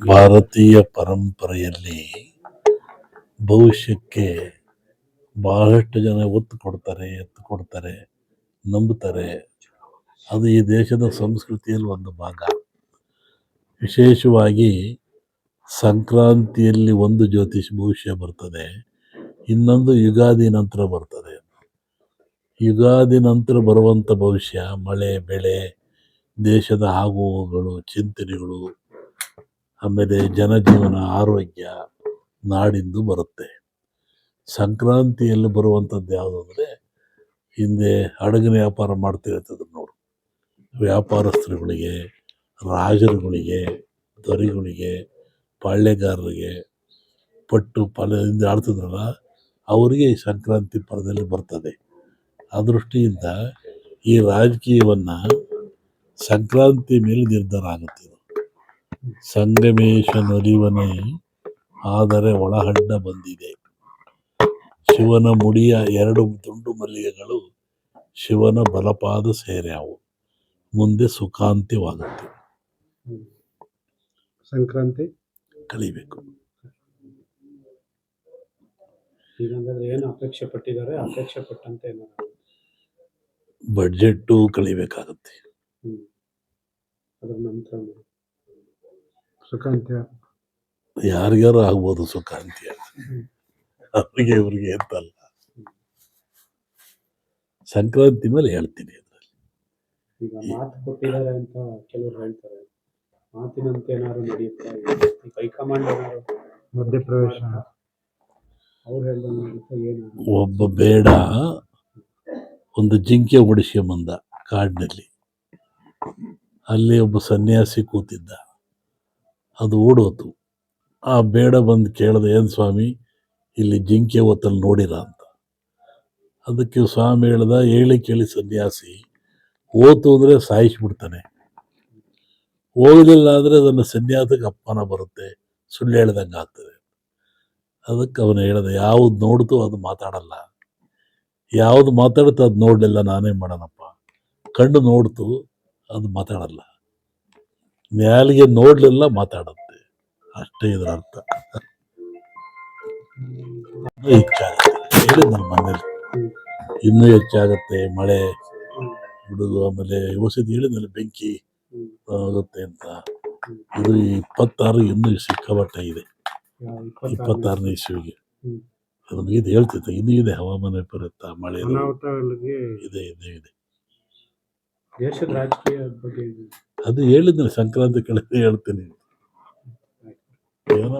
ಭಾರತೀಯ ಪರಂಪರೆಯಲ್ಲಿ ಭವಿಷ್ಯಕ್ಕೆ ಬಹಳಷ್ಟು ಜನ ಒತ್ತು ಕೊಡ್ತಾರೆ, ಎತ್ತು ಕೊಡ್ತಾರೆ, ನಂಬುತ್ತಾರೆ. ಅದು ಈ ದೇಶದ ಸಂಸ್ಕೃತಿಯಲ್ಲಿ ಒಂದು ಭಾಗ. ವಿಶೇಷವಾಗಿ ಸಂಕ್ರಾಂತಿಯಲ್ಲಿ ಒಂದು ಜ್ಯೋತಿಷ್ ಭವಿಷ್ಯ ಬರ್ತದೆ, ಇನ್ನೊಂದು ಯುಗಾದಿ ನಂತರ ಬರ್ತದೆ. ಯುಗಾದಿ ನಂತರ ಬರುವಂಥ ಭವಿಷ್ಯ ಮಳೆ, ಬೆಳೆ, ದೇಶದ ಆಗುಹೋಗುಗಳು ಚಿಂತನೆಗಳು ಆಮೇಲೆ ಜನಜೀವನ, ಆರೋಗ್ಯ ನಾಡಿಂದು ಬರುತ್ತೆ. ಸಂಕ್ರಾಂತಿಯಲ್ಲಿ ಬರುವಂಥದ್ದು ಯಾವುದು ಅಂದರೆ, ಹಿಂದೆ ಹಡಗಿನ ವ್ಯಾಪಾರ ಮಾಡ್ತಿರ್ತದ್ರು ನೋಡು. ವ್ಯಾಪಾರಸ್ಥರುಗಳಿಗೆ, ರಾಜರುಗಳಿಗೆ, ದೊರೆಗಳಿಗೆ, ಪಾಳ್ಯಗಾರರಿಗೆ, ಪಟ್ಟು ಪಾಳ್ಯದಿಂದ ಆಡ್ತಿದ್ರಲ್ಲ, ಅವರಿಗೆ ಈ ಸಂಕ್ರಾಂತಿ ಪರದಲ್ಲಿ ಬರ್ತದೆ. ಆ ದೃಷ್ಟಿಯಿಂದ ಈ ರಾಜಕೀಯವನ್ನು ಸಂಕ್ರಾಂತಿ ಮೇಲೆ ನಿರ್ಧಾರ ಆಗುತ್ತೆ. ಇದು ಸಂಗಮೇಶ ನಲಿವನೆ ಆದರೆ ಒಳಹಡ್ಡ ಬಂದಿದೆ. ಶಿವನ ಮುಡಿಯ ಎರಡು ದುಂಡು ಮಲ್ಲಿಗೆಗಳು ಶಿವನ ಬಲಪಾದ ಸೇರ್ಯಾವು. ಮುಂದೆ ಸುಖಾಂತ್ಯವಾಗುತ್ತೆ. ಸಂಕ್ರಾಂತಿ? ಕಲಿಬೇಕು. ಏನು ಅಪೇಕ್ಷೆ ಪಟ್ಟಿದ್ದಾರೆ? ಅಪೇಕ್ಷೆ ಪಟ್ಟಂತೆ ಬಡ್ಜೆಟ್ಟು ಕಲಿಬೇಕಾಗುತ್ತೆ. ಅದ್ರ ನಂತರ ಸುಖಾಂತ್ಯ. ಯಾರಿಗಾರು ಆಗ್ಬೋದು ಸುಖಾಂತ್ಯ. ಅವ್ರಿಗೆ ಇವ್ರಿಗೆ ಅಂತಲ್ಲ. ಸಂಕ್ರಾಂತಿ ಮೇಲೆ ಹೇಳ್ತೀನಿ ಅದರಲ್ಲಿ. ಈಗ ಮಾತು ಕೊಟ್ಟಿದ್ದಾರೆ ಅಂತ ಕೆಲವರು ಹೇಳ್ತಾರೆ. ಮಾತಿನಂತೆ ಏನಾದ್ರು ನಡೆಯುತ್ತಾ? ಹೈಕಮಾಂಡ್ ಏನಾದ್ರು ಮಧ್ಯಪ್ರವೇಶ. ಅವ್ರು ಹೇಳ್ದಂಗೆ ಏನು ಒಬ್ಬ ಬೇಡ. ಒಂದು ಜಿಂಕೆ ಓಡಿಸ್ಕೊಂಬಂದ ಕಾಡಿನಲ್ಲಿ. ಅಲ್ಲಿ ಒಬ್ಬ ಸನ್ಯಾಸಿ ಕೂತಿದ್ದ. ಅದು ಓಡೋತು. ಆ ಬೇಡ ಬಂದು ಕೇಳಿದೆ, ಏನು ಸ್ವಾಮಿ, ಇಲ್ಲಿ ಜಿಂಕೆ ಹೊತ್ತಲ್ಲಿ ನೋಡಿರ ಅಂತ. ಅದಕ್ಕೆ ಸ್ವಾಮಿ ಹೇಳ್ದ, ಹೇಳಿ ಕೇಳಿ ಸನ್ಯಾಸಿ ಓತು ಅಂದರೆ ಸಾಯಿಸಿಬಿಡ್ತಾನೆ. ಹೋಗಲಿಲ್ಲ ಅಂದರೆ ಅದನ್ನು ಸನ್ಯಾಸಕ್ಕೆ ಅಪ್ಪನ ಬರುತ್ತೆ, ಸುಳ್ಳು ಹೇಳ್ದಂಗೆ ಆಗ್ತದೆ. ಅದಕ್ಕೆ ಅವನು ಹೇಳ್ದೆ, ಯಾವ್ದು ನೋಡ್ತು ಅದು ಮಾತಾಡಲ್ಲ. ಯಾವ್ದು ಮಾತಾಡುತ್ತೋ ಅದು ನೋಡಲಿಲ್ಲ ನಾನೇ ಮಾಡೋಣಪ್ಪ. ಕಣ್ಣು ನೋಡ್ತು, ಅದು ಮಾತಾಡಲ್ಲ. ನ್ಯಾಲಿಗೆ ನೋಡ್ಲಿಲ್ಲ ಮಾತಾಡುತ್ತೆ. ಅಷ್ಟೇ ಇದರ ಅರ್ಥ. ಹೆಚ್ಚಾಗುತ್ತೆ. ನಮ್ಮ ನನ್ನ ಮನೇಲಿ ಇನ್ನೂ ಹೆಚ್ಚಾಗುತ್ತೆ. ಮಳೆ ಬಿಡುದು ಆಮೇಲೆ ಔಷಧಿ ಹೇಳಿದ್ನಲ್ಲ ಬೆಂಕಿ ಆಗುತ್ತೆ ಅಂತ. ಇದು ಇಪ್ಪತ್ತಾರು ಇನ್ನೂ ಸಿಕ್ಕಾಪಟ್ಟೆ ಇದೆ. ಇಪ್ಪತ್ತಾರನೇ ಇಸ್ವಿಗೆ. ಅದನ್ನು ಅದನ್ನ ಇದು ಹೇಳ್ತಿತ್ತು ಇನ್ನೂ ಇದೆ ಹವಾಮಾನ ವಿಪರೀತ ಮಳೆ ಇದೆ. ಇದೆ ಇದೆ ದೇಶದ ರಾಜಕೀಯ ಬಗ್ಗೆ ಅದು ಹೇಳಿದ್ನಲ್ಲ ಸಂಕ್ರಾಂತಿ ಕಳೆದ ಹೇಳ್ತೀನಿ. ಏನೋ